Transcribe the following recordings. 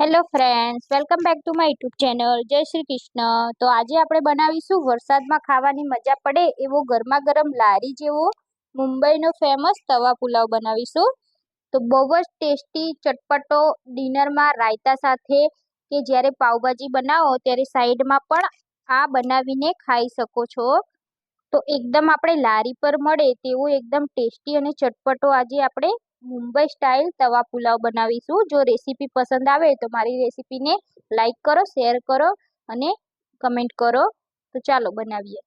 Hello friends welcome back to my YouTube channel જય શ્રી કૃષ્ણ. તો આજે આપણે બનાવીશું વરસાદમાં ખાવાની મજા પડે એવો ગરમા ગરમ લારી જેવો મુંબઈનો ફેમસ તવા પુલાવ બનાવીશું. તો બહુ જ ટેસ્ટી ચટપટો ડિનરમાં રાયતા સાથે કે જ્યારે પાઉભાજી બનાવો ત્યારે સાઈડમાં પણ આ બનાવીને ખાઈ શકો છો. તો એકદમ આપણે લારી પર મળે તેવો એકદમ ટેસ્ટી અને ચટપટો આજે આપણે મુંબઈ સ્ટાઇલ તવા પુલાવ બનાવીશું. જો રેસીપી પસંદ આવે તો મારી રેસીપીને લાઇક કરો શેર કરો અને કમેન્ટ કરો. તો ચાલો બનાવીએ.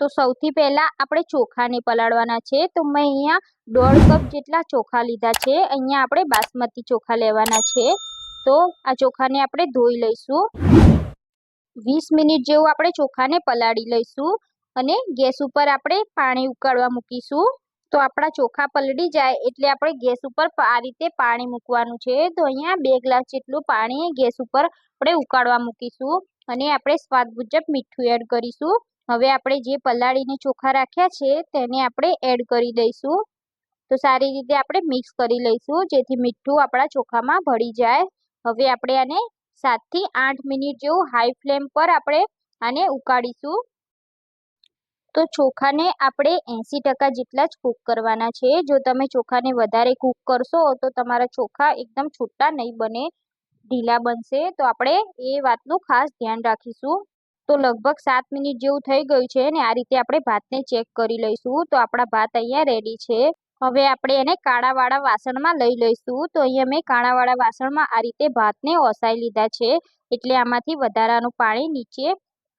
તો સૌથી પહેલાં આપણે ચોખાને પલાળવાના છે. તો મેં અહીંયા દોઢ કપ જેટલા ચોખા લીધા છે. અહીંયા આપણે બાસમતી ચોખા લેવાના છે. તો આ ચોખાને આપણે ધોઈ લઈશું. વીસ મિનિટ જેવું આપણે ચોખાને પલાળી લઈશું અને ગેસ ઉપર આપણે પાણી ઉકાળવા મૂકીશું. તો આપણા ચોખા પલળી જાય એટલે આપણે ગેસ ઉપર આ રીતે પાણી મૂકવાનું છે. તો અહીંયા બે ગ્લાસ જેટલું પાણી ગેસ ઉપર આપણે ઉકાળવા મૂકીશું અને આપણે સ્વાદ મુજબ મીઠું એડ કરીશું. હવે આપણે જે પલાળીને ચોખા રાખ્યા છે તેને આપણે એડ કરી દઈશું. તો સારી રીતે આપણે મિક્સ કરી લઈશું જેથી મીઠું આપણા ચોખામાં ભળી જાય. હવે આપણે આને સાતથી આઠ મિનિટ જેવું હાઈ ફ્લેમ પર આપણે આને ઉકાળીશું. તો ચોખાને આપણે એંસી ટકા જેટલા જ કૂક કરવાના છે. જો તમે ચોખાને વધારે કૂક કરશો તો તમારા ચોખા એકદમ છૂટા નહીં બને, ઢીલા બનશે. તો આપણે એ વાતનું ખાસ ધ્યાન રાખીશું. તો લગભગ સાત મિનિટ જેવું થઈ ગયું છે ને આ રીતે આપણે ભાતને ચેક કરી લઈશું. તો આપણા ભાત અહીંયા રેડી છે. હવે આપણે એને કાળાવાળા વાસણમાં લઈ લઈશું. તો અહીંયા મેં કાળાવાળા વાસણમાં આ રીતે ભાતને ઓસાઈ લીધા છે. એટલે આમાંથી વધારાનું પાણી નીચે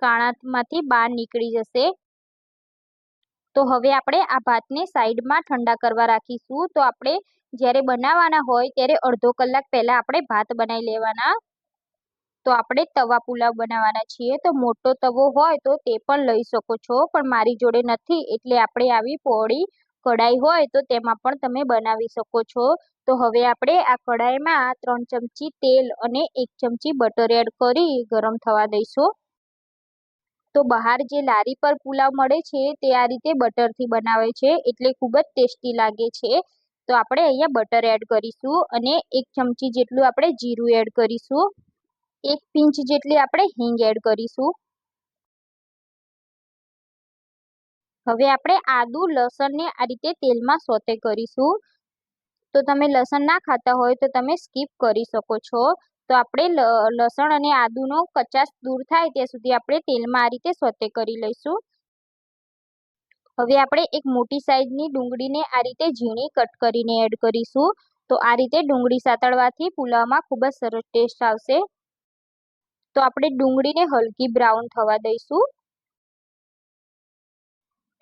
કાણામાંથી બહાર નીકળી જશે. તો હવે આપણે આ ભાતને સાઈડમાં ઠંડા કરવા રાખીશું. તો આપણે જ્યારે બનાવવાના હોય ત્યારે અડધો કલાક પહેલાં આપણે ભાત બનાવી લેવાના. તો આપણે તવા પુલાવ બનાવવાના છીએ. તો મોટો તવો હોય તો તે પણ લઈ શકો છો. પણ મારી જોડે નથી એટલે આપણે આવી પહોળી કઢાઈ હોય તો તેમાં પણ તમે બનાવી શકો છો. તો હવે આપણે આ કઢાઈમાં ત્રણ ચમચી તેલ અને એક ચમચી બટર એડ કરી ગરમ થવા દઈશું. તો બહાર જે લારી પર પુલાવ મળે છે, તે આ રીતે બટરથી બનાવે છે. એટલે ખૂબ જ ટેસ્ટી લાગે છે. તો આપણે અહીંયા બટર એડ કરીશું અને એક ચમચી જેટલું આપણે જીરું એડ કરીશું. એક પિંચ જેટલી આપણે હિંગ એડ કરીશું. હવે આપણે આદુ, લસણને આ રીતે તેલમાં સોતે કરીશું. તો તમે લસણ ના ખાતા હોય તો તમે સ્કીપ કરી શકો છો. તો આપણે લસણ અને આદુનો કચાશ દૂર થાય ત્યાં સુધી આપણે તેલમાં આ રીતે સોતે કરી લઈશું. હવે આપણે એક મોટી સાઈઝની ડુંગળીને આ રીતે ઝીણી કટ કરીને એડ કરીશું. તો આ રીતે ડુંગળી સાતળવાથી પુલાવમાં ખૂબ જ સરસ ટેસ્ટ આવશે. તો આપણે ડુંગળીને હલકી બ્રાઉન થવા દઈશું.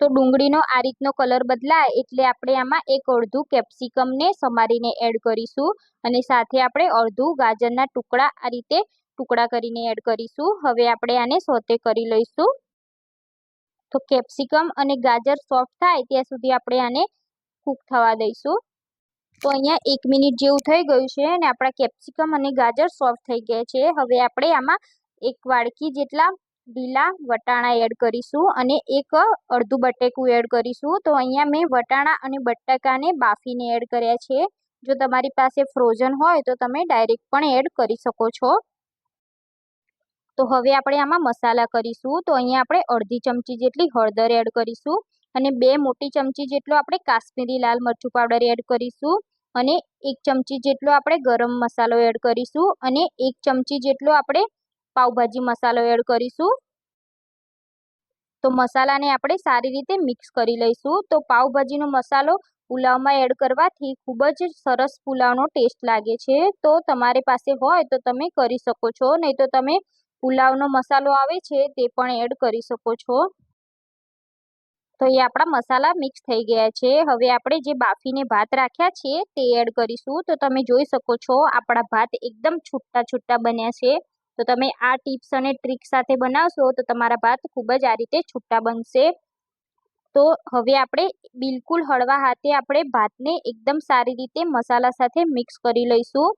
તો ડુંગળીનો આ રીતનો કલર બદલાય એટલે આપણે આમાં એક અડધું કેપ્સિકમને સમારીને એડ કરીશું અને સાથે આપણે અડધું ગાજરના ટુકડા આ રીતે ટુકડા કરીને એડ કરીશું. હવે આપણે આને સોતે કરી લઈશું. તો કેપ્સિકમ અને ગાજર સોફ્ટ થાય ત્યાં સુધી આપણે આને કૂક થવા દઈશું. તો અહીંયા એક મિનિટ જેવું થઈ ગયું છે અને આપણા કેપ્સિકમ અને ગાજર સોફ્ટ થઈ ગયા છે. હવે આપણે આમાં એક વાડકી જેટલા લીલા વટાણા એડ કરીશું અને એક અડધું બટેકું એડ કરીશું. તો અહીંયા મેં વટાણા અને બટાકાને બાફીને એડ કર્યા છે. જો તમારી પાસે ફ્રોઝન હોય તો તમે ડાયરેક્ટ પણ એડ કરી શકો છો. તો હવે આપણે આમાં મસાલા કરીશું. તો અહીંયા આપણે અડધી ચમચી જેટલી હળદર એડ કરીશું અને બે મોટી ચમચી જેટલો આપણે કાશ્મીરી લાલ મરચું પાવડર એડ કરીશું અને એક ચમચી જેટલો આપણે ગરમ મસાલો એડ કરીશું અને એક ચમચી જેટલો આપણે પાવભાજી મસાલો એડ કરીશું. તો મસાલાને આપણે સારી રીતે મિક્સ કરી લઈશું. તો પાવભાજીનો મસાલો પુલાવમાં એડ કરવાથી ખૂબ જ સરસ પુલાવનો ટેસ્ટ લાગે છે. તો તમારી પાસે હોય તો તમે કરી શકો છો. નહીં તો તમે પુલાવનો મસાલો આવે છે તે પણ એડ કરી શકો છો. તો એ આપણા મસાલા મિક્સ થઈ ગયા છે. હવે આપણે જે બાફીને ભાત રાખ્યા છે તે એડ કરીશું. તો તમે જોઈ શકો છો આપણા ભાત એકદમ છૂટા છૂટા બન્યા છે. તો તમે આ ટિપ્સ અને ટ્રીક સાથે બનાવશો તો તમારા ભાત ખૂબ જ આ રીતે છૂટા બનશે. તો હવે આપણે બિલકુલ હળવા હાથે આપણે ભાતને એકદમ સારી રીતે મસાલા સાથે મિક્સ કરી લઈશું.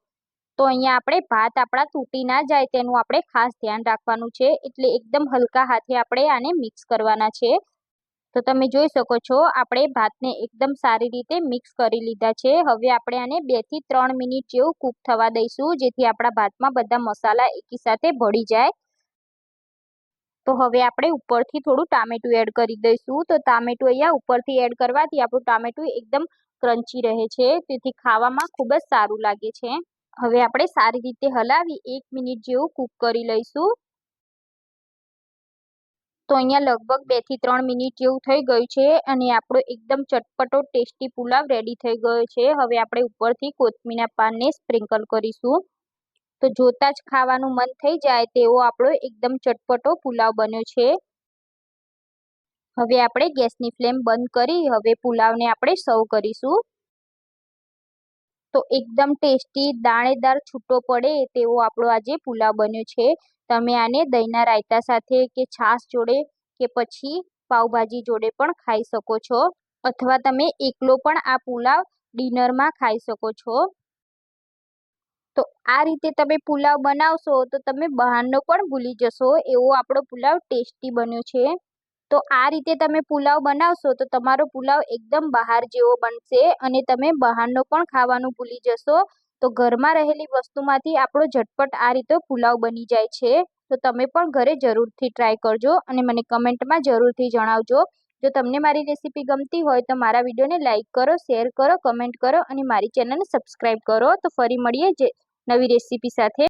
તો અહીંયા આપણે ભાત આપણા તૂટી ના જાય તેનું આપણે ખાસ ધ્યાન રાખવાનું છે. એટલે એકદમ હલકા હાથે આપણે આને મિક્સ કરવાના છે. તો તમે જોઈ શકો છો, આપણે ભાતને એકદમ સારી રીતે મિક્સ કરી લીધા છે. હવે આપણે આને બેથી ત્રણ મિનિટ જેવું કૂક થવા દઈશું, જેથી આપણા ભાતમાં બધા મસાલા એકી સાથે ભળી જાય. તો હવે આપણે ઉપરથી થોડું ટામેટું એડ કરી દઈશું. તો ટામેટું અહીંયા ઉપરથી એડ કરવાથી આપણું ટામેટું એકદમ ક્રન્ચી રહે છે. તેથી ખાવામાં ખૂબ જ સારું લાગે છે. હવે આપણે સારી રીતે હલાવી એક મિનિટ જેવું કૂક કરી લઈશું. તો અહીંયા લગભગ બેથી ત્રણ મિનિટ જેવું થઈ ગયું છે અને આપણો એકદમ ચટપટો ટેસ્ટી પુલાવ રેડી થઈ ગયો છે. હવે આપણે ઉપરથી કોથમીના પાનને સ્પ્રિંકલ કરીશું. તો જોતાં જ ખાવાનું મન થઈ જાય તેવો આપણો એકદમ ચટપટો પુલાવ બન્યો છે. હવે આપણે ગેસની ફ્લેમ બંધ કરી હવે પુલાવને આપણે સર્વ કરીશું. તો એકદમ ટેસ્ટી દાણેદાર છૂટો પડે તેવો આપણો આજે પુલાવ બન્યો છે. તમે આને દહીંના રાયતા સાથે કે છાશ જોડે કે પછી પાઉભાજી જોડે પણ ખાઈ શકો છો. અથવા તમે એકલો પણ આ પુલાવ ડિનરમાં ખાઈ શકો છો. તો આ રીતે તમે પુલાવ બનાવશો તો તમે બહારનો પણ ભૂલી જશો. એવો આપણો પુલાવ ટેસ્ટી બન્યો છે. તો આ રીતે તમે પુલાવ બનાવશો તો તમારો પુલાવ એકદમ બહાર જેવો બનશે અને તમે બહારનો પણ ખાવાનું ભૂલી જશો. તો ઘરમાં રહેલી વસ્તુમાંથી આપણો ઝટપટ આ રીતે પુલાવ બની જાય છે. તો તમે પણ ઘરે જરૂરથી ટ્રાય કરજો અને મને કમેન્ટમાં જરૂરથી જણાવજો. જો તમને મારી રેસીપી ગમતી હોય તો મારા વિડીયોને લાઇક કરો શેર કરો કમેન્ટ કરો અને મારી ચેનલને સબસ્ક્રાઈબ કરો. તો ફરી મળીએ જે નવી રેસીપી સાથે.